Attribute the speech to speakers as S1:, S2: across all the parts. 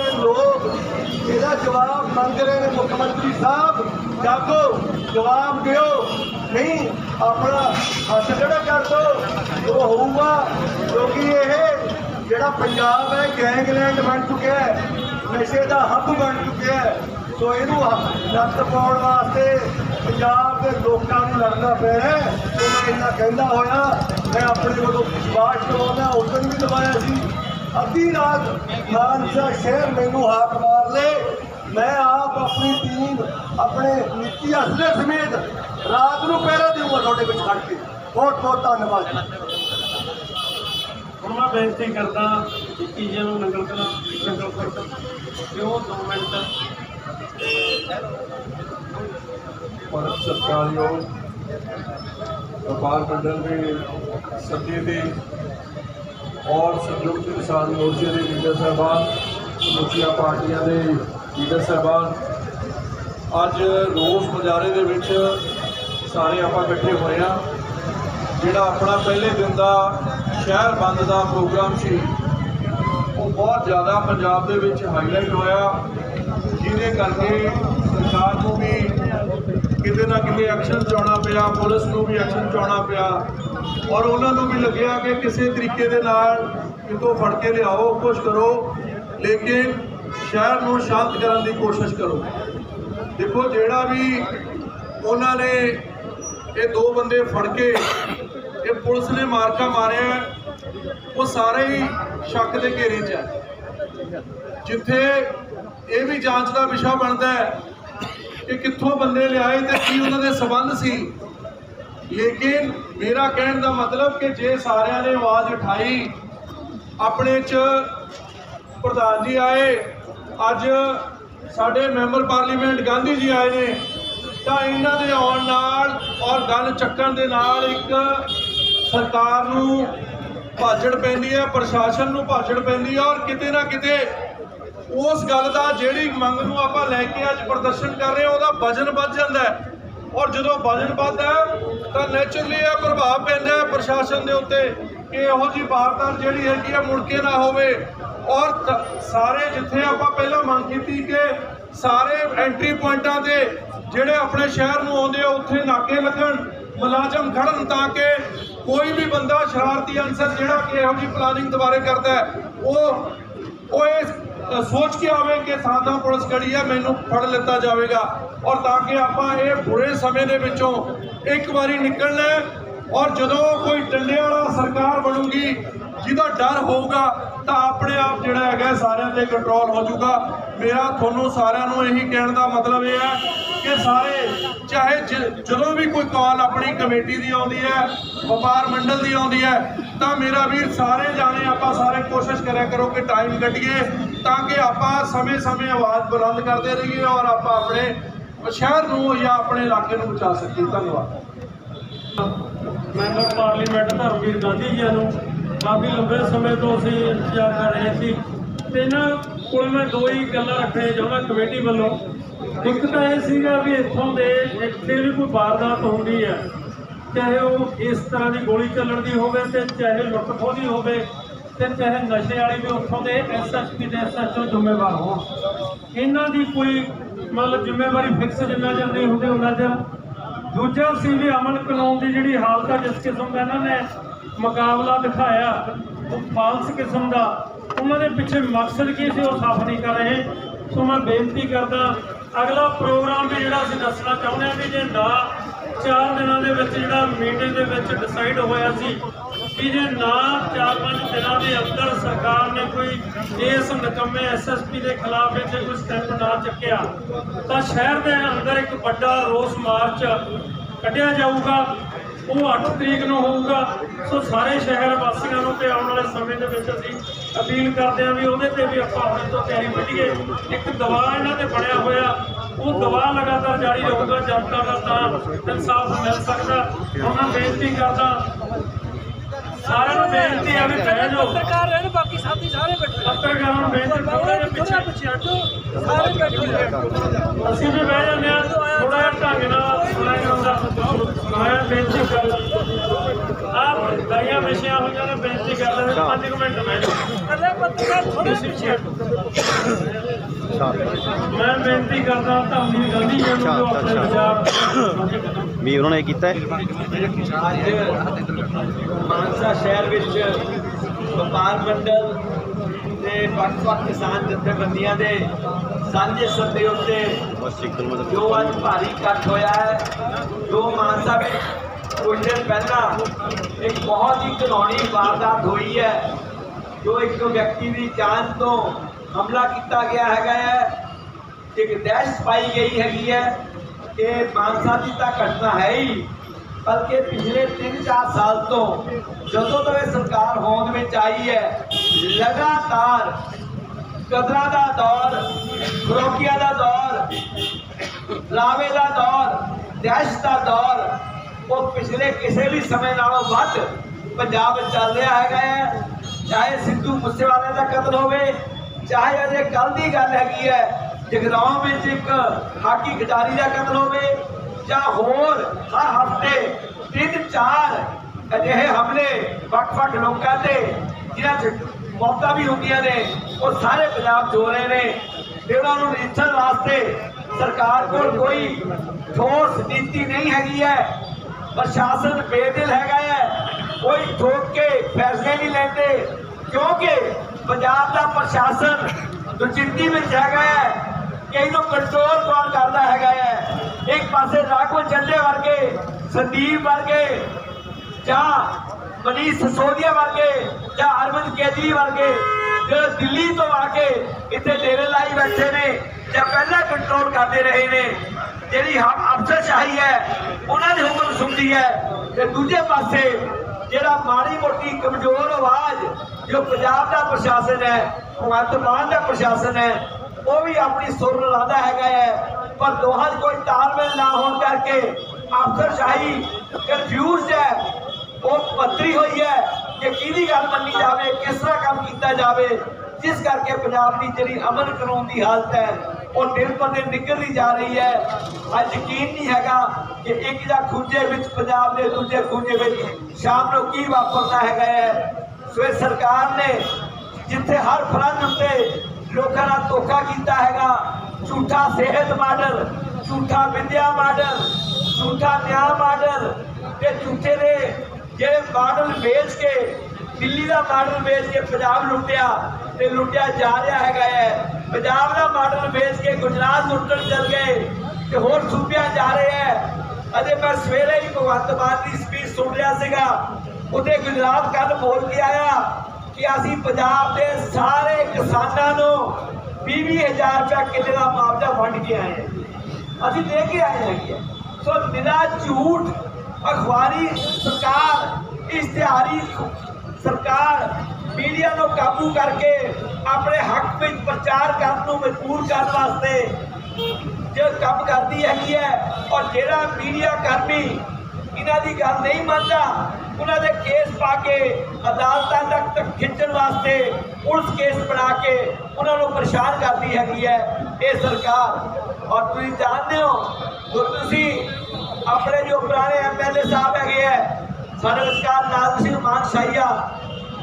S1: ਦੇ ਲੋਕ ਇਹਦਾ ਜਵਾਬ ਮੰਗ ਰਹੇ ਨੇ ਮੁੱਖ ਮੰਤਰੀ ਸਾਹਿਬ। ਜਾਗੋ, ਜਵਾਬ ਦਿਓ। ਨਹੀਂ, ਆਪਣਾ ਹੱਥ ਜਿਹੜਾ ਕਰ ਦੋ, ਉਹ ਹੋਊਗਾ। ਕਿਉਂਕਿ ਇਹ ਜਿਹੜਾ ਪੰਜਾਬ ਹੈ, ਗੈਂਗਲੈਂਡ ਬਣ ਚੁੱਕਿਆ ਹੈ, ਨਸ਼ੇ ਦਾ ਹੱਬ ਬਣ ਚੁੱਕਿਆ ਹੈ। ਸੋ ਇਹਨੂੰ ਨੱਤ ਪਾਉਣ ਵਾਸਤੇ ਪੰਜਾਬ ਦੇ ਲੋਕਾਂ ਨੂੰ ਲੜਨਾ ਪੈ ਰਿਹਾ ਹੈ ਮੈਂ ਇਹਨਾਂ ਕਹਿੰਦਾ ਹੋਇਆ, ਮੈਂ ਆਪਣੇ ਵੱਲੋਂ ਵਿਸ਼ਵਾਸ ਕਰਵਾਉਂਦਾ ਉਦੋਂ ਵੀ ਦਵਾਇਆ ਸੀ। ਅੱਧੀ ਰਾਤ ਮਾਨਸਾ ਸ਼ਹਿਰ ਮੈਨੂੰ ਹਾਕ ਮਾਰ ਲੇ ਮੈਂ ਆਪ ਆਪਣੀ ਟੀਮ ਆਪਣੇ ਨੀਤੀ ਅਸਲੇ ਸਮੇਤ ਰਾਤ ਨੂੰ ਪਹਿਰਾ ਦੇਊਗਾ ਤੁਹਾਡੇ ਵਿੱਚ ਖੜ ਕੇ। ਬਹੁਤ ਬਹੁਤ ਧੰਨਵਾਦ
S2: ਹੁਣ ਮੈਂ ਬੇਨਤੀ ਕਰਦਾ ਕਿ ਜੀ ਨੂੰ ਨੰਗਲ ਕਲਾ ਨੰਗਲ ਕਰ ਦਿਓ 2 ਮਿੰਟ।
S3: ਭਾਰਤ ਸਰਕਾਰਯੋਗ ਵਪਾਰ ਮੰਡਲ ਦੇ ਸੱਦੇ ਦੇ ਔਰ ਸੰਯੁਕਤ ਕਿਸਾਨ ਮੋਰਚੇ ਦੇ ਲੀਡਰ ਸਾਹਿਬਾਨ, ਸਮੁੱਚੀਆਂ ਪਾਰਟੀਆਂ ਦੇ ਲੀਡਰ ਸਾਹਿਬਾਨ, ਅੱਜ ਰੋਸ ਮੁਜ਼ਾਹਰੇ ਦੇ ਵਿੱਚ ਸਾਰੇ ਆਪਾਂ ਇਕੱਠੇ ਹੋਏ ਆ ਜਿਹੜਾ ਆਪਣਾ ਪਹਿਲੇ ਦਿਨ ਦਾ ਸ਼ਹਿਰ ਬੰਦ ਦਾ ਪ੍ਰੋਗਰਾਮ ਸੀ, ਉਹ ਬਹੁਤ ਜ਼ਿਆਦਾ ਪੰਜਾਬ ਦੇ ਵਿੱਚ ਹਾਈਲਾਈਟ ਹੋਇਆ, ਜਿਹਦੇ ਕਰਕੇ ਸਰਕਾਰ ਨੂੰ ਵੀ ਕਿਤੇ ਨਾ ਕਿਤੇ ਐਕਸ਼ਨ ਚਾਉਣਾ ਪਿਆ, ਪੁਲਿਸ ਨੂੰ ਵੀ ਐਕਸ਼ਨ ਚਾਉਣਾ ਪਿਆ ਔਰ ਉਹਨਾਂ ਨੂੰ ਵੀ ਲੱਗਿਆ ਕਿ ਕਿਸੇ ਤਰੀਕੇ ਦੇ ਨਾਲ ਕਿਤੋਂ ਫੜ ਕੇ ਲਿਆਓ, ਕੁਛ ਕਰੋ, ਲੇਕਿਨ ਸ਼ਹਿਰ ਨੂੰ ਸ਼ਾਂਤ ਕਰਨ ਦੀ ਕੋਸ਼ਿਸ਼ ਕਰੋ। ਦੇਖੋ, ਜਿਹੜਾ ਵੀ ਉਹਨਾਂ ਨੇ ਇਹ ਦੋ ਬੰਦੇ ਫੜ ਕੇ ਇਹ ਪੁਲਿਸ ਨੇ ਮਾਰਕਾ ਮਾਰਿਆ ਉਹ ਸਾਰੇ ਹੀ ਸ਼ੱਕ ਦੇ ਘੇਰੇ 'ਚ ਹੈ। ਜਿੱਥੇ ਇਹ ਵੀ ਜਾਂਚ ਦਾ ਵਿਸ਼ਾ ਬਣਦਾ ਹੈ ਕਿ ਕਿੱਥੋਂ ਬੰਦੇ ਲਿਆਏ ਤੇ ਕੀ ਉਹਨਾਂ ਦੇ ਸਬੰਧ ਸੀ। ਲੇਕਿਨ ਮੇਰਾ ਕਹਿਣ ਦਾ ਮਤਲਬ ਕਿ ਜੇ ਸਾਰਿਆਂ ਨੇ ਆਵਾਜ਼ ਉਠਾਈ, ਆਪਣੇ 'ਚ ਪ੍ਰਧਾਨ ਜੀ ਆਏ, ਅੱਜ ਸਾਡੇ ਮੈਂਬਰ ਪਾਰਲੀਮੈਂਟ ਗਾਂਧੀ ਜੀ ਆਏ ਨੇ, ਤਾਂ ਇਹਨਾਂ ਦੇ ਆਉਣ ਨਾਲ ਔਰ ਗੱਲ ਚੱਕਣ ਦੇ ਨਾਲ ਇੱਕ ਸਰਕਾਰ ਨੂੰ ਭਾਜੜ ਪੈਂਦੀ ਹੈ, ਪ੍ਰਸ਼ਾਸਨ ਨੂੰ ਭਾਜੜ ਪੈਂਦੀ ਹੈ ਔਰ ਕਿਤੇ ਨਾ ਕਿਤੇ ਉਸ ਗੱਲ ਦਾ ਜਿਹੜੀ ਮੰਗ ਨੂੰ ਆਪਾਂ ਲੈ ਕੇ ਅੱਜ ਪ੍ਰਦਰਸ਼ਨ ਕਰ ਰਹੇ ਹਾਂ, ਉਹਦਾ ਵਜਨ ਵੱਧ ਜਾਂਦਾ ਹੈ। ਔਰ ਜਦੋਂ ਵਜਨ ਵੱਧਦਾ ਤਾਂ ਨੇਚਰਲੀ ਇਹ ਪ੍ਰਭਾਵ ਪੈਂਦਾ ਹੈ ਪ੍ਰਸ਼ਾਸਨ ਦੇ ਉੱਤੇ ਕਿ ਇਹੋ ਜਿਹੀ ਵਾਰਦਾਤ ਜਿਹੜੀ ਹੈਗੀ ਆ ਮੁੜ ਕੇ ਨਾ ਹੋਵੇ। ਔਰ ਸਾਰੇ ਜਿੱਥੇ ਆਪਾਂ ਪਹਿਲਾਂ ਮੰਗ ਕੀਤੀ ਕਿ ਸਾਰੇ ਐਂਟਰੀ ਪੁਆਇੰਟਾਂ ਤੇ ਜਿਹੜੇ ਆਪਣੇ ਸ਼ਹਿਰ ਨੂੰ ਆਉਂਦੇ ਆ, ਉੱਥੇ ਨਾਕੇ ਲੱਗਣ ਮੁਲਾਜ਼ਮ ਖੜਨ ਤਾਂ ਕਿ ਕੋਈ ਵੀ ਬੰਦਾ ਸ਼ਰਾਰਤੀ ਅਨਸਰ ਜਿਹੜਾ ਕਿ ਇਹੋ ਜਿਹੀ ਪਲਾਨਿੰਗ ਦੁਬਾਰੇ ਕਰਦਾ ਉਹ ਉਹ ਇਹ ਸੋਚ ਕੇ ਆਵੇ ਕਿ ਸਾਡਾ ਪੁਲਿਸ ਖੜੀ ਹੈ ਮੈਨੂੰ ਫੜ ਲਿੱਤਾ ਜਾਵੇਗਾ। ਔਰ ਤਾਂ ਕਿ ਆਪਾਂ ਇਹ ਬੁਰੇ ਸਮੇਂ ਦੇ ਵਿੱਚੋਂ ਇੱਕ ਵਾਰੀ ਨਿਕਲਣਾ ਔਰ ਜਦੋਂ ਕੋਈ ਡੰਡੇ ਵਾਲਾ ਸਰਕਾਰ ਬਣੂਗੀ, ਜਿਹਦਾ ਡਰ ਹੋਊਗਾ, ਤਾਂ ਆਪਣੇ ਆਪ ਜਿਹੜਾ ਹੈਗਾ ਸਾਰਿਆਂ ਤੇ ਕੰਟਰੋਲ ਹੋ ਜਾਊਗਾ। ਮੇਰਾ ਤੁਹਾਨੂੰ ਸਾਰਿਆਂ ਨੂੰ ਇਹੀ ਕਹਿਣ ਦਾ ਮਤਲਬ ਇਹ ਹੈ ਕਿ ਸਾਰੇ, ਚਾਹੇ ਜ- ਜਦੋਂ ਵੀ ਕੋਈ ਕਾਲ ਆਪਣੀ ਕਮੇਟੀ ਦੀ ਆਉਂਦੀ ਹੈ, ਵਪਾਰ ਮੰਡਲ ਦੀ ਆਉਂਦੀ ਹੈ, ਤਾਂ ਮੇਰਾ ਵੀਰ ਸਾਰੇ ਜਾਣੇ ਆਪਾਂ ਸਾਰੇ ਕੋਸ਼ਿਸ਼ ਕਰਿਆ ਕਰੋ ਕਿ ਟਾਈਮ ਕੱਢੀਏ। ਤਾਂ ਕਿ ਆਪਾਂ ਸਮੇਂ-ਸਮੇਂ ਆਵਾਜ਼ ਬੁਲੰਦ ਕਰਦੇ ਰਹੀਏ ਔਰ ਆਪਾਂ ਆਪਣੇ ਸ਼ਹਿਰ ਨੂੰ ਜਾਂ ਆਪਣੇ ਇਲਾਕੇ ਨੂੰ ਬਚਾ ਸਕੀਏ। ਧੰਨਵਾਦ।
S2: ਮੈਂਬਰ ਪਾਰਲੀਮੈਂਟ ਧਰਮਵੀਰ ਗਾਂਧੀ ਜੀ ਨੂੰ ਕਾਫੀ ਲੰਬੇ ਸਮੇਂ ਤੋਂ ਅਸੀਂ ਇੰਤਜ਼ਾਰ ਕਰ ਰਹੇ ਸੀ ਤੇ ਇਹਨਾਂ ਕੋਲ ਮੈਂ ਦੋ ਹੀ ਗੱਲਾਂ ਰੱਖਣੀਆਂ ਚਾਹੁੰਦਾ ਕਮੇਟੀ ਵੱਲੋਂ। ਇੱਕ ਤਾਂ ਇਹ ਸੀਗਾ ਵੀ ਇੱਥੋਂ ਦੇ ਇੱਥੇ ਵੀ ਕੋਈ ਵਾਰਦਾਤ ਹੁੰਦੀ ਹੈ, ਚਾਹੇ ਉਹ ਇਸ ਤਰ੍ਹਾਂ ਦੀ ਗੋਲੀ ਚੱਲਣ ਦੀ ਹੋਵੇ ਤੇ ਚਾਹੇ ਲੁੱਟ ਖੋਹ ਦੀ ਹੋਵੇ ਤੇ ਚਾਹੇ ਨਸ਼ੇ ਵਾਲੇ ਵੀ ਉੱਥੋਂ ਦੇ ਐਸਐਸਪੀ ਦੇ ਐਸਐਚਓ ਜ਼ਿੰਮੇਵਾਰ ਹੋਣ। ਇਹਨਾਂ ਦੀ ਕੋਈ ਮਤਲਬ ਜ਼ਿੰਮੇਵਾਰੀ ਫਿਕਸ ਜਿੰਨਾ ਚਿਰ ਨਹੀਂ ਹੁੰਦੀ ਉਹਨਾਂ ਚਿਰ। ਦੂਜਾ ਸੀ ਵੀ ਅਮਨ ਕਾਨੂੰਨ ਦੀ ਜਿਹੜੀ ਹਾਲਤ ਆ, ਜਿਸ ਕਿਸਮ ਦਾ ਇਹਨਾਂ ਨੇ ਮੁਕਾਬਲਾ ਦਿਖਾਇਆ, ਉਹ ਫਾਲਸ ਕਿਸਮ ਦਾ। ਉਹਨਾਂ ਦੇ ਪਿੱਛੇ ਮਕਸਦ ਕੀ ਸੀ, ਉਹ ਸਾਫ਼ ਨਹੀਂ ਕਰ ਰਹੇ। ਸੋ ਮੈਂ ਬੇਨਤੀ ਕਰਦਾ, ਅਗਲਾ ਪ੍ਰੋਗਰਾਮ ਵੀ ਜਿਹੜਾ ਅਸੀਂ ਦੱਸਣਾ ਚਾਹੁੰਦੇ ਹਾਂ ਵੀ ਜੇ ਨਾ ਚਾਰ ਦਿਨਾਂ ਦੇ ਵਿੱਚ ਜਿਹੜਾ ਮੀਟਿੰਗ ਦੇ ਵਿੱਚ ਡਿਸਾਈਡ ਹੋਇਆ ਸੀ ਕਿ ਜੇ ਨਾ ਚਾਰ ਪੰਜ ਦਿਨਾਂ ਦੇ ਅੰਦਰ ਸਰਕਾਰ ਨੇ ਕੋਈ ਇਸ ਨਕਮੇ ਐਸਐਸਪੀ ਦੇ ਖਿਲਾਫ ਇੱਥੇ ਕੋਈ ਸਟੈਪ ਨਾ ਚੱਕਿਆ। ਤਾਂ ਸ਼ਹਿਰ ਦੇ ਅੰਦਰ ਇੱਕ ਵੱਡਾ ਰੋਸ ਮਾਰਚ ਕੱਢਿਆ ਜਾਊਗਾ। ਉਹ 8 ਤਰੀਕ ਨੂੰ ਹੋਊਗਾ। ਸੋ ਸਾਰੇ ਸ਼ਹਿਰ ਵਾਸੀਆਂ ਨੂੰ ਤੇ ਆਉਣ ਵਾਲੇ ਸਮੇਂ ਦੇ ਵਿੱਚ ਅਸੀਂ ਅਪੀਲ ਕਰਦੇ ਹਾਂ ਵੀ ਉਹਦੇ ਤੇ ਵੀ ਆਪਾਂ ਹੁਣ ਤੋਂ ਤਿਆਰੀ ਕੱਢੀਏ ਇੱਕ ਦਬਾਅ ਇਹਨਾਂ ਤੇ ਬਣਿਆ ਹੋਇਆ। ਉਹ ਦਬਾਅ ਲਗਾਤਾਰ ਜਾਰੀ ਰਹੂਗਾ। ਜਨਤਾ ਦਾ ਤਾਂ ਇਨਸਾਫ ਮਿਲ ਸਕਦਾ। ਹੁਣ ਮੈਂ ਬੇਨਤੀ ਕਰਦਾ ਸਾਰਿਆਂ ਨੂੰ ਬੇਨਤੀ ਹੈ ਵੀ ਬਹਿ ਜਾਓ।
S4: ਪੱਤਰਕਾਰ ਰਹਿਣ ਬਾਕੀ ਸਾਥੀ ਸਾਰੇ ਬੈਠੇ।
S2: ਪੱਤਰਕਾਰਾਂ ਨੂੰ ਬੇਨਤੀ ਥੋੜਾ ਜਿਹਾ
S4: ਥੋੜਾ
S2: ਪਿੱਛੇ।
S4: ਪਿੱਛੇ ਹਟੋ ਸਾਰੇ ਬੈਠੇ ਹੋਏ।
S2: ਅਸੀਂ ਵੀ ਬਹਿ ਜਾਂਦੇ ਹਾਂ ਥੋੜਾ ਜਿਹਾ ਢੰਗ ਨਾਲ ਸੁਣਾਈ ਜਾਂਦਾ ਮੈਂ ਬੇਨਤੀ ਕਰਦਾ ਆਪ ਦਾਈਆਂ ਵਿਸ਼ਿਆਂ ਹੋਈਆਂ ਨੇ ਬੇਨਤੀ ਕਰਦਾ 5 ਮਿੰਟ ਮੈਂ
S4: ਅਰੇ ਪੱਤਰਕਾਰ ਥੋੜੇ ਪਿੱਛੇ ਹਟੋ
S5: ਅੱਛਾ।
S2: ਮੈਂ ਬੇਨਤੀ ਕਰਦਾ ਧਰਮਵੀਰ ਗਾਂਧੀ ਜੀ ਨੂੰ
S5: ਅੱਛਾ,
S2: ਜੋ ਆਪਣੇ
S5: ਅੱਛਾ।
S2: ਵਿਚਾਰ
S6: ਮਾਨਸਾ ਸ਼ਹਿਰ ਵਿੱਚ ਵਪਾਰ ਮੰਡਲ ਤੇ ਵੱਖ-ਵੱਖ ਕਿਸਾਨ ਜਥੇਬੰਦੀਆਂ ਦੇ ਸਾਂਝੇ ਸੱਦੇ ਉੱਤੇ ਜੋ ਅੱਜ ਭਾਰੀ ਇਕੱਠ ਹੋਇਆ ਹੈ, ਜੋ ਮਾਨਸਾ ਵਿੱਚ ਕੁਝ ਦਿਨ ਪਹਿਲਾਂ ਇੱਕ ਬਹੁਤ ਹੀ ਘਿਨੌਣੀ ਵਾਰਦਾਤ ਹੋਈ ਹੈ, ਜੋ ਇੱਕ ਵਿਅਕਤੀ ਦੀ ਜਾਨ ਤੋਂ ਹਮਲਾ ਕੀਤਾ ਗਿਆ ਹੈਗਾ ਹੈ, ਇੱਕ ਦਹਿਸ਼ਤ ਪਾਈ ਗਈ ਹੈਗੀ ਹੈ ਇਹ ਮਾਨਸਾ ਦੀ ਤਾਂ ਘਟਨਾ ਹੈ ਹੀ ਬਲਕਿ ਪਿਛਲੇ 3-4 ਸਾਲ ਤੋਂ ਜਦੋਂ ਤੋਂ ਇਹ ਸਰਕਾਰ ਹੋਂਦ ਵਿੱਚ ਆਈ ਹੈ, ਲਗਾਤਾਰ ਕਦਰਾਂ ਦਾ ਦੌਰ, ਫਰੋਕੀਆਂ ਦਾ ਦੌਰ, ਲਾਵੇ ਦਾ ਦੌਰ, ਦਹਿਸ਼ਤ ਦਾ ਦੌਰ, ਉਹ ਪਿਛਲੇ ਕਿਸੇ ਵੀ ਸਮੇਂ ਨਾਲੋਂ ਵੱਧ ਪੰਜਾਬ ਵਿੱਚ ਚੱਲ ਰਿਹਾ ਹੈਗਾ ਹੈ। ਚਾਹੇ ਸਿੱਧੂ ਮੂਸੇਵਾਲੇ ਦਾ ਕਤਲ ਹੋਵੇ, ਚਾਹੇ ਅਜੇ ਕੱਲ ਦੀ ਗੱਲ ਹੈਗੀ ਹੈ ਜਗਰਾਉਂ ਵਿੱਚ ਇੱਕ ਹਾਕੀ ਖਿਡਾਰੀ ਦਾ ਕਤਲ ਹੋਵੇ ਜਾਂ ਹੋਰ ਹਰ ਹਫ਼ਤੇ ਤਿੰਨ, ਚਾਰ ਅਜਿਹੇ ਹਮਲੇ ਵੱਖ-ਵੱਖ ਲੋਕਾਂ ਤੇ ਜਿਹਨਾਂ 'ਚ ਮੌਤਾਂ ਵੀ ਹੁੰਦੀਆਂ ਨੇ, ਉਹ ਸਾਰੇ ਪੰਜਾਬ 'ਚ ਹੋ ਰਹੇ ਨੇ ਤੇ ਉਹਨਾਂ ਨੂੰ ਨਿਸ਼ਚਣ ਵਾਸਤੇ ਸਰਕਾਰ ਕੋਲ ਕੋਈ ਠੋਸ ਨੀਤੀ ਨਹੀਂ ਹੈਗੀ ਹੈ। ਪ੍ਰਸ਼ਾਸਨ ਬੇਦਿਲ ਹੈਗਾ ਹੈ, ਕੋਈ ਠੋਕ ਕੇ ਫੈਸਲੇ ਨਹੀਂ ਲੈਂਦੇ, ਕਿਉਂਕਿ ਪੰਜਾਬ ਦਾ ਪ੍ਰਸ਼ਾਸਨ ਦੁਚਿੱਤੀ ਵਿੱਚ ਹੈਗਾ ਹੈ, ਕਿ ਇਹਨੂੰ ਕੰਟਰੋਲ ਕੌਣ ਕਰਦਾ ਹੈਗਾ ਹੈ? ਇੱਕ ਪਾਸੇ ਰਾਘਵ ਚੰਦੇ ਵਰਗੇ, ਸੰਦੀਪ ਵਰਗੇ, ਜਾਂ ਮਨੀਸ਼ ਸਿਸੋਦੀਆ ਵਰਗੇ, ਜਾਂ ਅਰਵਿੰਦ ਕੇਜਰੀ ਵਰਗੇ ਜਿਹੜੇ ਦਿੱਲੀ ਤੋਂ ਆ ਕੇ ਇੱਥੇ ਡੇਰੇ ਲਾਈ ਬੈਠੇ ਨੇ, ਜਾਂ ਪਹਿਲਾਂ ਕੰਟਰੋਲ ਕਰਦੇ ਰਹੇ ਨੇ, ਜਿਹੜੀ ਹਮ ਅਫਸਰਸ਼ਾਹੀ ਹੈ, ਉਹਨਾਂ ਦੀ ਹੁਕਮ ਸੁਣਦੀ ਹੈ, ਤੇ ਦੂਜੇ ਪਾਸੇ ਜਿਹੜਾ ਮਾੜੀ ਮੋਟੀ ਕਮਜ਼ੋਰ ਆਵਾਜ਼, ਜੋ ਪੰਜਾਬ ਦਾ ਪ੍ਰਸ਼ਾਸਨ ਹੈ, ਭਗਵੰਤ ਮਾਨ ਦਾ ਪ੍ਰਸ਼ਾਸਨ ਹੈ, ਉਹ ਵੀ ਆਪਣੀ ਸੁਰ ਲਾਦਾ ਹੈਗਾ ਹੈ ਪਰ ਦੋਹਾਂ 'ਚ ਕੋਈ ਤਾਲਮੇਲ ਨਾ ਹੋਣ ਕਰਕੇ ਅਫਸਰਸ਼ਾਹੀ ਕਨਫਿਊਜ਼ਡ ਹੈ। ਉਹ ਪੱਤਰੀ ਹੋਈ ਹੈ ਕਿ ਕਿਹਦੀ ਗੱਲ ਮੰਨੀ ਜਾਵੇ, ਕਿਸ ਤਰ੍ਹਾਂ ਕੰਮ ਕੀਤਾ ਜਾਵੇ, ਜਿਸ ਕਰਕੇ ਪੰਜਾਬ ਦੀ ਜਿਹੜੀ ਅਮਨ ਕਾਨੂੰਨ ਦੀ ਹਾਲਤ ਹੈ, ਉਹ ਦਿਨ ਪਰ ਦਿਨ ਨਿਕਲਦੀ ਜਾ ਰਹੀ ਹੈ। ਅੱਜ ਯਕੀਨ ਨਹੀਂ ਹੈਗਾ ਕਿ ਇੱਕ ਜਾਂ ਖੂੰਜੇ ਵਿੱਚ ਪੰਜਾਬ ਦੇ ਦੂਜੇ ਖੂੰਜੇ ਵਿੱਚ ਸ਼ਾਮ ਨੂੰ ਕੀ ਵਾਪਰਦਾ ਹੈਗਾ ਹੈ। ਸੋ ਇਹ ਸਰਕਾਰ ਨੇ ਜਿੱਥੇ ਹਰ ਫਰੰਟ ਉੱਤੇ ਲੋਕਾਂ ਨਾਲ ਧੋਖਾ ਕੀਤਾ ਹੈਗਾ ਝੂਠਾ ਸਿਹਤ ਮਾਡਲ, ਝੂਠਾ ਵਿਦਿਆ ਮਾਡਲ, ਝੂਠਾ ਨਿਆਂ ਮਾਡਲ ਤੇ ਝੂਠੇ ਦੇ ਜਿਹੜੇ ਮਾਡਲ ਵੇਚ ਕੇ, ਦਿੱਲੀ ਦਾ ਮਾਡਲ ਵੇਚ ਕੇ ਪੰਜਾਬ ਲੁੱਟਿਆ ਤੇ ਲੁੱਟਿਆ ਜਾ ਰਿਹਾ ਹੈਗਾ ਹੈ। ਪੰਜਾਬ ਦਾ ਮਾਡਲ ਵੇਚ ਕੇ ਗੁਜਰਾਤ ਲੁੱਟਣ ਚੱਲ ਗਏ ਤੇ ਹੋਰ ਸੂਬਿਆਂ ਜਾ ਰਹੇ ਹੈ। ਅਜੇ ਮੈਂ ਸਵੇਰੇ ਹੀ ਭਗਵੰਤ ਮਾਨ ਦੀ ਸਪੀਚ ਸੁਣ ਰਿਹਾ ਸੀਗਾ। ਉਹਦੇ ਗੁਜਰਾਤ ਕੱਲ ਬੋਲ ਕੇ ਆਇਆ ਕਿ ਅਸੀਂ ਪੰਜਾਬ ਦੇ ਸਾਰੇ ਕਿਸਾਨਾਂ ਨੂੰ 20000 ਰੁਪਏ ਕਿੱਲੇ ਦਾ ਮੁਆਵਜ਼ਾ ਵੰਡ ਕੇ ਆਏ ਹਾਂ ਅਸੀਂ ਦੇ ਕੇ ਆਏ ਹੈਗੇ ਆ। ਸੋ ਨਿਰਾ ਝੂਠ, ਅਖਬਾਰੀ ਸਰਕਾਰ ਇਸ਼ਤਿਹਾਰੀ ਸਰਕਾਰ ਮੀਡੀਆ ਨੂੰ ਕਾਬੂ ਕਰਕੇ ਆਪਣੇ ਹੱਕ ਵਿੱਚ ਪ੍ਰਚਾਰ ਕਰਨ ਨੂੰ ਮਜਬੂਰ ਕਰਨ ਵਾਸਤੇ ਜੋ ਕੰਮ ਕਰਦੀ ਹੈਗੀ ਹੈ ਔਰ ਜਿਹੜਾ ਮੀਡੀਆ ਕਰਮੀ ਇਹਨਾਂ ਦੀ ਗੱਲ ਨਹੀਂ ਮੰਨਦਾ ਉਹਨਾਂ ਦੇ ਕੇਸ ਪਾ ਕੇ ਅਦਾਲਤਾਂ ਤੱਕ ਖਿੱਚਣ ਵਾਸਤੇ ਪੁਲਿਸ ਕੇਸ ਬਣਾ ਕੇ ਉਹਨਾਂ ਨੂੰ ਪਰੇਸ਼ਾਨ ਕਰਦੀ ਹੈਗੀ ਹੈ। ਇਹ ਸਰਕਾਰ, ਔਰ ਤੁਸੀਂ ਜਾਣਦੇ ਹੋ, ਜੋ ਤੁਸੀਂ ਆਪਣੇ ਜੋ ਪੁਰਾਣੇ ਐਮਐਲਏ ਸਾਹਿਬ ਹੈਗੇ ਹੈ, ਸਾਡੇ ਵਿਚਕਾਰ ਲਾਲ ਸਿੰਘ ਮਾਨ ਸ਼ਾਹੀਆ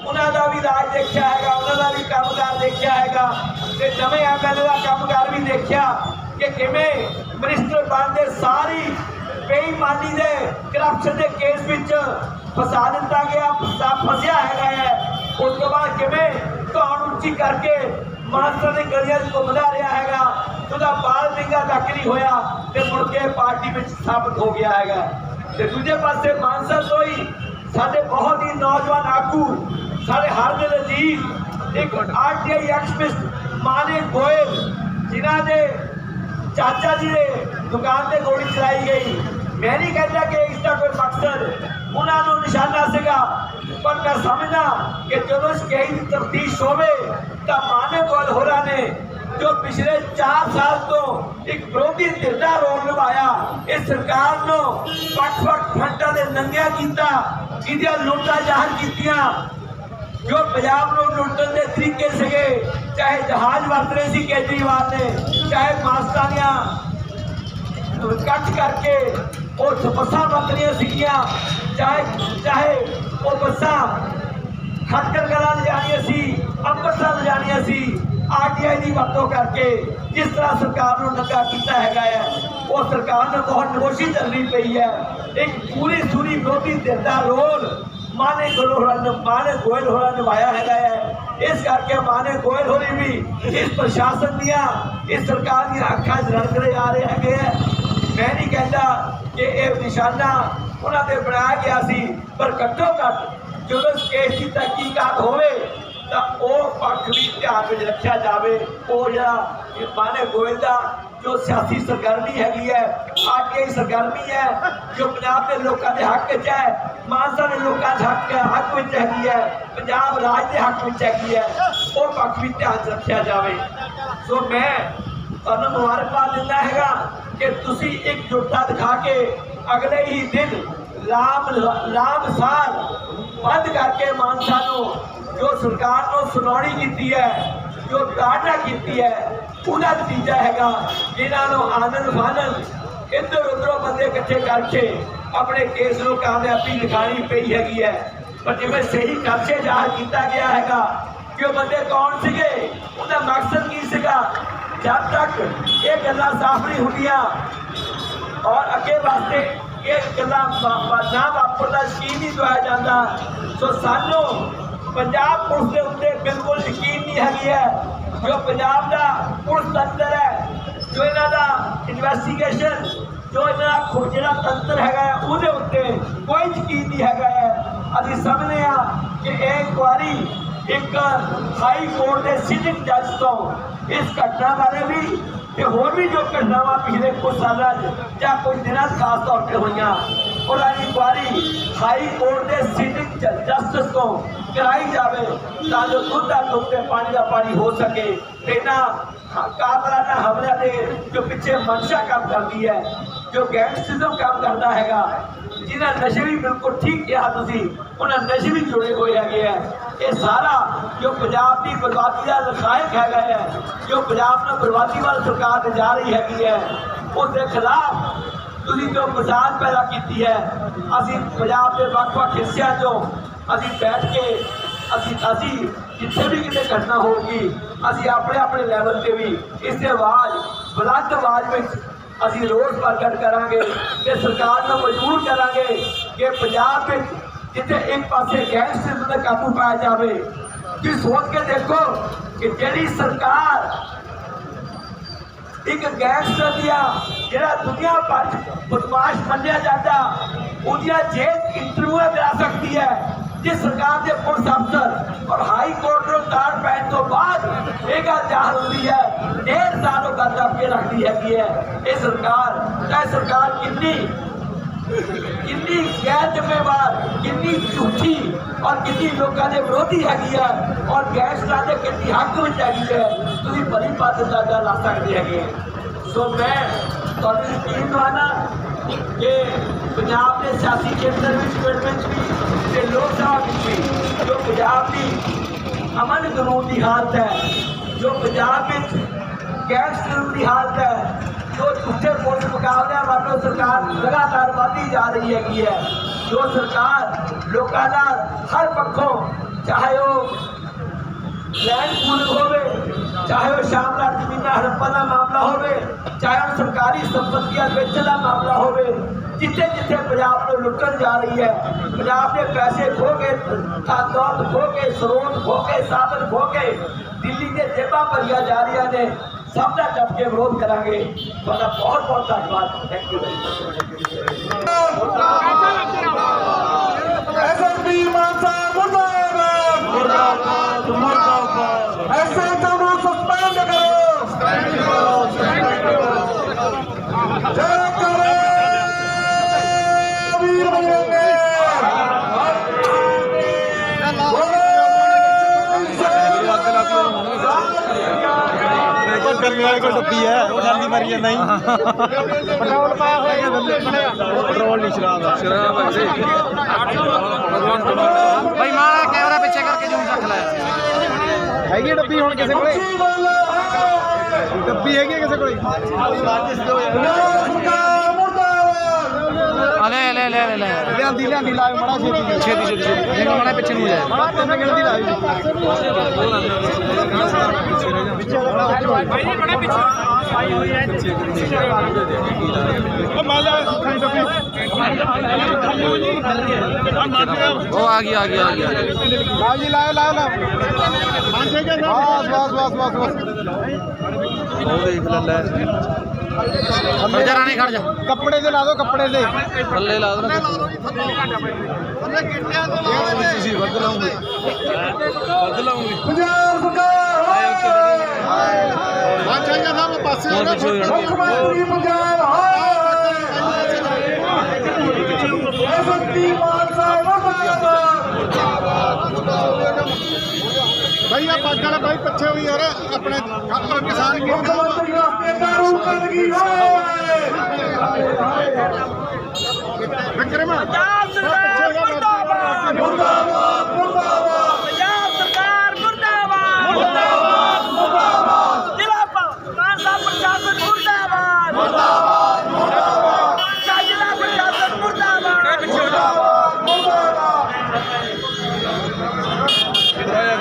S6: ਉਹਨਾਂ ਦਾ ਵੀ ਰਾਜ ਦੇਖਿਆ ਹੈਗਾ, ਉਹਨਾਂ ਦਾ ਵੀ ਕੰਮਕਾਰ ਦੇਖਿਆ ਹੈਗਾ, ਤੇ ਨਵੇਂ ਐਮਐਲਏ ਦਾ ਕੰਮਕਾਰ ਵੀ ਦੇਖਿਆ ਕਿ ਕਿਵੇਂ ਮਿਨਿਸਟਰ ਬਣਦੇ ਸਾਰੀ ਬੇਈਮਾਨੀ ਦੇ ਕਰਪਸ਼ਨ ਦੇ ਕੇਸ ਵਿੱਚ ਫਸਾ ਦਿੱਤਾ ਗਿਆ ਫਸਿਆ ਹੈਗਾ ਹੈ। ਉਸ ਤੋਂ ਬਾਅਦ ਕਿਵੇਂ ਧੌਣ ਉੱਚੀ ਕਰਕੇ ਮਾਨਸਾ ਦੀ ਗਲੀਆਂ 'ਚ ਘੁੰਮਦਾ ਰਿਹਾ ਹੈਗਾ, ਉਹਦਾ ਬਾਲ ਵਿੰਗਾ ਤੱਕ ਨਹੀਂ ਹੋਇਆ ਤੇ ਮੁੜ ਕੇ ਪਾਰਟੀ ਵਿੱਚ ਸਾਬਤ ਹੋ ਗਿਆ ਹੈਗਾ। ਤੇ ਦੂਜੇ ਪਾਸੇ ਮਾਨਸਾ ਤੋਂ ਸਾਡੇ ਬਹੁਤ ਹੀ ਨੌਜਵਾਨ ਆਗੂ, ਸਾਡੇ ਹਰ ਦੇ ਅਜ਼ੀਜ਼, ਇੱਕ ਆਰਟੀਆਈ ਐਕਸਪਿਸਟ ਮਾਨੇ ਗੋਇਲ, ਜਿਨ੍ਹਾਂ ਦੇ ਚਾਚਾ ਜੀ ਦੇ ਦੁਕਾਨ ਤੇ ਗੋਲੀ ਚਲਾਈ ਗਈ। ਮੈਂ ਨਹੀਂ ਕਹਿੰਦਾ ਕਿ ਇਸ ਦਾ ਕੋਈ ਮਕਸਦ ਉਹਨਾਂ ਨੂੰ ਨਿਸ਼ਾਨਾ ਸੀਗਾ। ਪਰ ਮੈਂ ਸਮਝਦਾ ਕਿ ਜਦੋਂ ਇਸ ਤਫਤੀਸ਼ ਹੋਵੇ, ਤਾਂ ਮਾਨੇ ਗੋਇਲ ਹੋਰਾਂ ਨੇ ਜੋ ਪਿਛਲੇ 4 ਸਾਲ ਤੋਂ ਇੱਕ ਵਿਰੋਧੀ ਧਿਰ ਦਾ ਰੋਲ ਨਿਭਾਇਆ ਇਸ ਸਰਕਾਰ ਨੂੰ ਵੱਖ-ਵੱਖ ਫੰਡਾਂ ਦੇ ਨੰਗਿਆ ਕੀਤਾ, ਜਿਹਦੀਆਂ ਲੁੱਟਾਂ ਜਾਹਰ ਕੀਤੀਆਂ। ਜੋ ਪੰਜਾਬ ਨੂੰ ਲੁੱਟਣ ਦੇ ਤਰੀਕੇ ਸੀਗੇ, ਚਾਹੇ ਜਹਾਜ਼ ਵਰਤ ਰਹੇ ਸੀ ਕੇਜਰੀਵਾਲ ਨੇ ਚਾਹੇ ਮਾਸਟਾਨੀਆਂ ਇਕੱਠ ਕਰਕੇ ਉਹ ਬੱਸਾਂ ਵਰਤਣੀਆਂ ਸੀਗੀਆਂ। ਚਾਹੇ ਚਾਹੇ ਉਹ ਬੱਸਾਂ ਖੱਟਰ ਕਲਾਂ ਲਿਜਾਣੀਆਂ ਸੀ, ਅੰਮ੍ਰਿਤਸਰ ਲਿਜਾਣੀਆਂ ਸੀ ਆਰਟੀਆਈ ਦੀ ਵਰਤੋਂ ਕਰਕੇ ਜਿਸ ਤਰ੍ਹਾਂ ਸਰਕਾਰ ਨੂੰ ਨੰਗਾ ਕੀਤਾ ਹੈਗਾ ਹੈ, ਉਹ ਸਰਕਾਰ ਨੂੰ ਬਹੁਤ ਨਮੋਸ਼ੀ ਚੱਲਣੀ ਪਈ ਹੈ। ਇੱਕ ਪੂਰੀ ਸੂਰੀ ਵਿਰੋਧੀ ਧਿਰ ਦਾ ਰੋਲ ਮਾਨੇ ਗੋਇਲ ਨੇ ਮਾਨੇ ਗੋਇਲ ਹੋਰਾਂ ਨਿਭਾਇਆ ਹੈਗਾ ਹੈ। ਇਸ ਕਰਕੇ ਮਾਨੇ ਗੋਇਲ ਹੋਰੀ ਵੀ ਇਸ ਪ੍ਰਸ਼ਾਸਨ ਦੀਆਂ, ਇਸ ਸਰਕਾਰ ਦੀਆਂ ਅੱਖਾਂ 'ਚ ਰੜਕਦੇ ਆ ਰਹੇ ਹੈਗੇ ਹੈ। ਮੈਂ ਨਹੀਂ ਕਹਿੰਦਾ ਕਿ ਇਹ ਨਿਸ਼ਾਨਾ ਉਹਨਾਂ ਤੇ ਬਣਾਇਆ ਗਿਆ ਸੀ, ਪਰ ਘੱਟੋ ਘੱਟ ਜਦੋਂ ਇਸ ਕੇਸ ਦੀ ਤਹਿਕੀਕਾਤ ਹੋਵੇ, ਤਾਂ ਉਹ ਪੱਖ ਵੀ ਧਿਆਨ ਵਿੱਚ ਰੱਖਿਆ ਜਾਵੇ। ਉਹ ਜਿਹੜਾ ਇਹ ਮਾਨੇ ਗੋਇਲ ਦਾ ਜੋ ਸਿਆਸੀ ਸਰਗਰਮੀ ਹੈਗੀ ਹੈ ਆਰਟੀਆਈ ਸਰਗਰਮੀ ਹੈ, ਜੋ ਪੰਜਾਬ ਦੇ ਲੋਕਾਂ ਦੇ ਹੱਕ 'ਚ ਹੈ, ਮਾਨਸਾ ਦੇ ਲੋਕਾਂ ਦੇ ਹੱਕ ਹੱਕ ਵਿੱਚ ਹੈਗੀ ਹੈ, ਪੰਜਾਬ ਰਾਜ ਦੇ ਹੱਕ ਵਿੱਚ ਹੈਗੀ ਹੈ, ਉਹ ਪੱਖ ਵੀ ਧਿਆਨ 'ਚ ਰੱਖਿਆ ਜਾਵੇ। ਸੋ ਮੈਂ ਤੁਹਾਨੂੰ ਮੁਬਾਰਕਬਾਦ ਦਿੰਦਾ ਹੈਗਾ ਕਿ ਤੁਸੀਂ ਇੱਕ ਜੁਟਤਾ ਦਿਖਾ ਕੇ ਅਗਲੇ ਹੀ ਦਿਨ ਲਾਭ ਲਾਭ ਸਾਰ ਬੰਦ ਕਰਕੇ ਮਾਨਸਾ ਨੂੰ, ਜੋ ਸਰਕਾਰ ਨੂੰ ਸੁਣਾਉਣੀ ਕੀਤੀ ਹੈ, ਜੋ ਟਾਟਾ ਕੀਤੀ ਹੈ, ਉਹਦਾ ਨਤੀਜਾ ਹੈਗਾ ਇਹਨਾਂ ਨੂੰ ਆਨੰਦ ਮਾਨਨ ਇੱਧਰ ਉੱਧਰੋਂ ਬੰਦੇ ਇਕੱਠੇ ਕਰਕੇ ਆਪਣੇ ਕੇਸ ਨੂੰ ਕਾਮਯਾਬੀ ਦਿਖਾਣੀ ਪਈ ਹੈਗੀ ਹੈ। ਪਰ ਜਿਵੇਂ ਸਹੀ ਕਬਜ਼ੇ ਜ਼ਾਹਰ ਕੀਤਾ ਗਿਆ ਹੈਗਾ ਕਿ ਉਹ ਬੰਦੇ ਕੌਣ ਸੀਗੇ, ਉਹਦਾ ਮਕਸਦ ਕੀ ਸੀਗਾ ਜਦ ਤੱਕ ਇਹ ਗੱਲਾਂ ਸਾਫ਼ ਨਹੀਂ ਹੁੰਦੀਆਂ ਔਰ ਅੱਗੇ ਵਾਸਤੇ ਇਹ ਗੱਲਾਂ ਵਾ- ਨਾ ਵਾਪਰਦਾ ਯਕੀਨ ਨਹੀਂ ਦਵਾਇਆ ਜਾਂਦਾ, ਸੋ ਸਾਨੂੰ ਪੰਜਾਬ ਪੁਲਿਸ ਦੇ ਉੱਤੇ ਬਿਲਕੁਲ ਯਕੀਨ ਨਹੀਂ ਹੈਗੀ ਹੈ ਜੋ ਪੰਜਾਬ ਦਾ ਪੁਲਿਸ ਤੰਤਰ ਹੈ, ਜੋ ਇਹਨਾਂ ਦਾ ਇਨਵੈਸਟੀਗੇਸ਼ਨ ਜੋ ਇਹਨਾਂ ਦਾ ਖੋ- ਤੰਤਰ ਹੈਗਾ ਉਹਦੇ ਉੱਤੇ ਕੋਈ ਯਕੀਨ ਨਹੀਂ ਹੈਗਾ ਹੈ। ਅਸੀਂ ਸਮਝਦੇ ਹਾਂ ਕਿ ਇਹ ਇਨਕੁਆਰੀ ਇੱਕ ਹਾਈ ਕੋਰਟ ਦੇ ਸਿਟਿੰਗ ਜੱਜ ਤੋਂ ਇਸ ਘਟਨਾ ਬਾਰੇ ਵੀ ਤੇ ਹੋਰ ਵੀ ਜੋ ਘਟਨਾਵਾਂ ਪਿਛਲੇ ਕੁਝ ਸਾਲਾਂ 'ਚ ਜਾਂ ਕੁਝ ਦਿਨਾਂ ਖਾਸ ਤੌਰ ਤੇ ਹੋਈਆਂ, ਉਹਨਾਂ ਦੀ ਇਨਕੁਆਰੀ ਹਾਈ ਕੋਰਟ ਦੇ ਸਿਟਿੰਗ ਜਸਟਿਸ ਤੋਂ ਕਰਾਈ ਜਾਵੇ ਤਾਂ ਜੋ ਦੁੱਧ ਦਾ ਦੁੱਧ ਤੇ ਪਾਣੀ ਦਾ ਪਾਣੀ ਹੋ ਸਕੇ। ਤੇ ਇਹਨਾਂ ਕਾਤਲਾਨਾ ਹਮਲਿਆਂ ਦੇ ਜੋ ਪਿੱਛੇ ਮਨਸ਼ਾ ਕੰਮ ਕਰਦੀ ਹੈ, ਜੋ ਗੈਂਗਸਟਰਿਜ਼ਮ ਕੰਮ ਕਰਦਾ ਹੈਗਾ ਜਿਹਨਾਂ ਨਸ਼ੇ ਵੀ ਬਿਲਕੁਲ ਠੀਕ ਕਿਹਾ ਤੁਸੀਂ ਉਹਨਾਂ ਨਸ਼ੇ ਵੀ ਜੁੜੇ ਹੋਏ ਹੈਗੇ ਆ ਇਹ ਸਾਰਾ ਜੋ ਪੰਜਾਬ ਦੀ ਬਰਬਾਦੀ ਦਾ ਲਖਾਇਕ ਹੈਗਾ ਹੈ ਜੋ ਪੰਜਾਬ ਨੂੰ ਬਰਬਾਦੀ ਵੱਲ ਸਰਕਾਰ ਤੇ ਜਾ ਰਹੀ ਹੈਗੀ ਹੈ ਉਸ ਦੇ ਖਿਲਾਫ ਤੁਸੀਂ ਜੋ ਮਿਸਾਲ ਪੈਦਾ ਕੀਤੀ ਹੈ ਅਸੀਂ ਪੰਜਾਬ ਦੇ ਵੱਖ-ਵੱਖ ਹਿੱਸਿਆਂ 'ਚੋਂ ਅਸੀਂ ਬੈਠ ਕੇ ਅਸੀਂ ਅਸੀਂ ਜਿੱਥੇ ਵੀ ਕਿਤੇ ਘਟਨਾ ਹੋਊਗੀ ਅਸੀਂ ਆਪਣੇ ਆਪਣੇ ਲੈਵਲ ਤੇ ਵੀ ਇਸ ਦੀ ਆਵਾਜ਼ ਬੁਲੰਦ ਆਵਾਜ਼ ਵਿੱਚ ਅਸੀਂ ਰੋਸ ਪ੍ਰਗਟ ਕਰਾਂਗੇ ਤੇ ਸਰਕਾਰ ਨੂੰ ਮਜਬੂਰ ਕਰਾਂਗੇ ਕਿ ਪੰਜਾਬ ਵਿੱਚ ਜਿੱਥੇ ਇੱਕ ਪਾਸੇ ਗੈਂਗਸਟਰ ਤੇ ਕਾਬੂ ਪਾਇਆ ਜਾਵੇ। ਕਿ ਸੋਚ ਕੇ ਦੇਖੋ ਕਿ ਜਿਹੜੀ ਸਰਕਾਰ ਇੱਕ ਗੈਂਗਸਟਰ ਦੀਆਂ ਜਿਹੜਾ ਦੁਨੀਆ ਭਰ 'ਚ ਬਦਮਾਸ਼ ਮੰਨਿਆ ਜਾਂਦਾ, ਉਹਦੀਆਂ ਜੇਲ੍ਹ ਇੰਟਰਵਿਊ ਕਰਾ ਸਕਦੀ ਹੈ। ਜੇ ਸਰਕਾਰ ਦੇ ਪੁਲਿਸ ਅਫਸਰ ਔਰ ਹਾਈ ਕੋਰਟ ਨੂੰ ਤਾੜ ਪੈਣ ਤੋਂ ਬਾਅਦ ਇਹ ਗੱਲ ਜ਼ਾਹਰ ਹੁੰਦੀ ਹੈ, ਡੇਢ ਸਾਲ ਉਹ ਗੱਲ ਦੱਬ ਕੇ ਰੱਖਦੀ ਹੈਗੀ ਹੈ। ਇਹ ਸਰਕਾਰ ਚਾਹੇ ਸਰਕਾਰ ਕਿੰਨੀ ਕਿੰਨੀ ਗੈਰ ਜ਼ਿੰਮੇਵਾਰ, ਕਿੰਨੀ ਝੂਠੀ ਔਰ ਕਿੰਨੀ ਲੋਕਾਂ ਦੇ ਵਿਰੋਧੀ ਹੈਗੀ ਹੈ ਔਰ ਗੈਂਗਸਟਰਾਂ ਦੇ ਕਿੰਨੀ ਹੱਕ ਵਿੱਚ ਹੈਗੀ ਹੈ, ਤੁਸੀਂ ਭਲੀ ਬਾਤ ਅੰਦਾਜ਼ਾ ਲਾ ਸਕਦੇ ਹੈਗੇ। ਸੋ ਮੈਂ ਤੁਹਾਨੂੰ ਯਕੀਨ ਦਵਾਨਾ ਕਿ ਪੰਜਾਬ ਦੇ ਸਿਆਸੀ ਖੇਤਰ ਵਿੱਚ, ਪਿੰਡ ਵਿੱਚ ਵੀ ਤੇ ਲੋਕ ਸਭਾ ਵਿੱਚ ਵੀ ਜੋ ਪੰਜਾਬ ਦੀ ਅਮਨ ਕਾਨੂੰਨ ਦੀ ਹਾਲਤ ਹੈ, ਜੋ ਪੰਜਾਬ ਵਿੱਚ ਗੈਂਗਸਟਰ ਦੀ ਹਾਲਤ ਹੈ, ਜੋ ਝੂਠੇ ਪੁਲਿਸ ਮੁਕਾਬਲਿਆਂ ਵੱਲੋਂ ਸਰਕਾਰ ਲਗਾਤਾਰ ਵਧਦੀ ਜਾ ਰਹੀ ਹੈਗੀ ਹੈ, ਜੋ ਸਰਕਾਰ ਲੋਕਾਂ ਦਾ ਹਰ ਪੱਖੋਂ ਚਾਹੇ ਉਹ ਲੈਂਡ ਪੂਲਿੰਗ ਹੋਵੇ, ਚਾਹੇ ਉਹ ਸ਼ਾਮਲਾਟ ਜ਼ਮੀਨਾਂ ਹੜੱਪਾ ਦਾ ਮਾਮਲਾ ਹੋਵੇ, ਚਾਹੇ ਉਹ ਸਰਕਾਰੀ ਸੰਪਤੀਆਂ ਵੇਚਣ ਦਾ ਮਾਮਲਾ ਹੋਵੇ ਜਿੱਥੇ ਜਿੱਥੇ ਪੰਜਾਬ ਨੂੰ ਲੁੱਟਣ ਜਾ ਰਹੀ ਹੈ ਪੰਜਾਬ ਦੇ ਪੈਸੇ ਖੋ ਕੇ ਤਾਂ ਦੌਲਤ ਖੋ ਕੇ ਸਰੋਤ ਖੋ ਕੇ ਸਾਧਨ ਖੋ ਕੇ ਦਿੱਲੀ ਦੇ ਜੇਬਾਂ ਭਰੀਆਂ ਜਾ ਰਹੀਆਂ ਨੇ ਸਭ ਦਾ ਡਟ ਕੇ ਵਿਰੋਧ ਕਰਾਂਗੇ ਤੁਹਾਡਾ ਬਹੁਤ ਬਹੁਤ ਧੰਨਵਾਦ ਥੈਂਕ ਯੂ
S1: ਐਸਐਸਪੀ ਮਾਨਸਾ ਮੁਰਦਾਬਾਦ ਮੁਰਦਾਬਾਦ ਮੁਰਦਾਬਾਦ ਐਸਐਚਓ ਨੂੰ ਸਸਪੈਂਡ ਕਰੋ ਸਸਪੈਂਡ ਕਰੋ ਸਸਪੈਂਡ ਕਰੋ ਜੈ ਕਰੇ ਵੀਰ ਬਜਰੰਗੇ
S5: ਗਰਮੀ ਵਾਲੀ ਕੋਈ ਡੱਬੀ ਹੈ। ਉਹ ਖਾਲੀ ਮਾਰੀ ਜਾਂਦਾ ਹੀ ਪੈਟਰੋਲ ਪਾਇਆ ਹੋਇਆ ਪੈਟਰੋਲ ਨਹੀਂ ਸ਼ਰਾਬ ਦਾ ਸ਼ਰਾਬ ਹੈ
S7: ਭਾਈ ਮਾਰਾ ਕੈਮਰਾ ਪਿੱਛੇ ਕਰਕੇ ਜੂਮ ਰੱਖ ਲੈ।
S5: ਹੈਗੀ ਡੱਬੀ ਹੁਣ ਕਿਸੇ ਕੋਲੇ? ਡੱਬੀ ਹੈਗੀ ਕਿਸੇ ਕੋਲੇ?
S7: ਆ ਲੈ ਲੈ ਲੈ ਲੈ ਲੈ।
S5: ਲਿਆਂਦੀ ਲਿਆਂਦੀ ਲਾਇਓ ਮੜਾ ਛੇਤੀ
S7: ਛੇਤੀ ਛੇਤੀ ਛੇਤੀ। ਇਹਨੂੰ ਮਾੜਾ ਪਿੱਛੇ ਨੂੰ ਹੋ ਜਾਏ
S5: ਮੜਾ ਤਿੰਨ ਗਿਣਤੀ ਲਾਇਓ।
S7: ਉਹ ਆ ਗਿਆ ਆ ਗਿਆ ਆ ਗਿਆ
S5: ਲਾਓ ਜੀ ਲਾਓ ਲਾਓ ਲਾਓ ਬਸ ਬਸ ਬਸ ਬਸ ਬਸ।
S7: ਉਹ ਦੇਖ ਲੈ ਲੈ। ਖੜ ਜਾ ਰਾਣੀ ਖੜ ਜਾ
S5: ਕੱਪੜੇ ਤੇ ਲਾ ਦਿਓ ਕੱਪੜੇ ਤੇ।
S7: ਥੱਲੇ ਲਾ ਦੇਣਾ
S5: ਤੁਸੀਂ ਵੱਧ ਲਾਉਂਗੇ।
S6: ਪੰਜਾਬ ਸਰਕਾਰ
S5: ਬਾਦਸ਼ਾਹ ਸਾਹਿਬ ਪਾਸੇ
S7: ਹੋਰ ਪਿੱਛੇ ਹੋ ਜਾਣਾ।
S6: ਮੁੱਖ ਮੰਤਰੀ ਪੰਜਾਬ ਹਾਏ। ਐਸਪੀ ਮਾਨ ਸਾਹਿਬ
S5: ਭਾਈ ਆ ਪੱਗ ਵਾਲਾ ਭਾਈ ਪਿੱਛੇ ਹੋਈ ਯਾਰ, ਆਪਣੇ ਕਿਸਾਨ ਕੀ
S6: ਮੁੱਖ ਮੰਤਰੀ ਰਸਤੇ ਦਾਰੂ
S5: ਵਿਕਰਮ
S3: ਪੰਜਾਬ ਸਰਕਾਰ ਮੁਰਦਾਬਾਦ
S6: ਮੁਰਦਾਬਾਦ!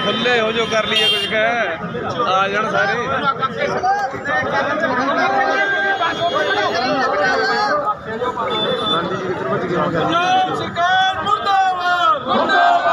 S5: ਖੁੱਲੇ ਹੋ ਜੋ ਕਰ ਲਈਏ ਕੁਝ ਕਹਿ। ਆ ਜਾਣ ਸਾਰੇ।
S3: ਗਾਂਧੀ ਜੀ ਕਿੱਧਰ ਭੱਜ ਗਏ ਮੁਰਦਾਬਾਦ। ਮੁਰਦਾਬਾਦ।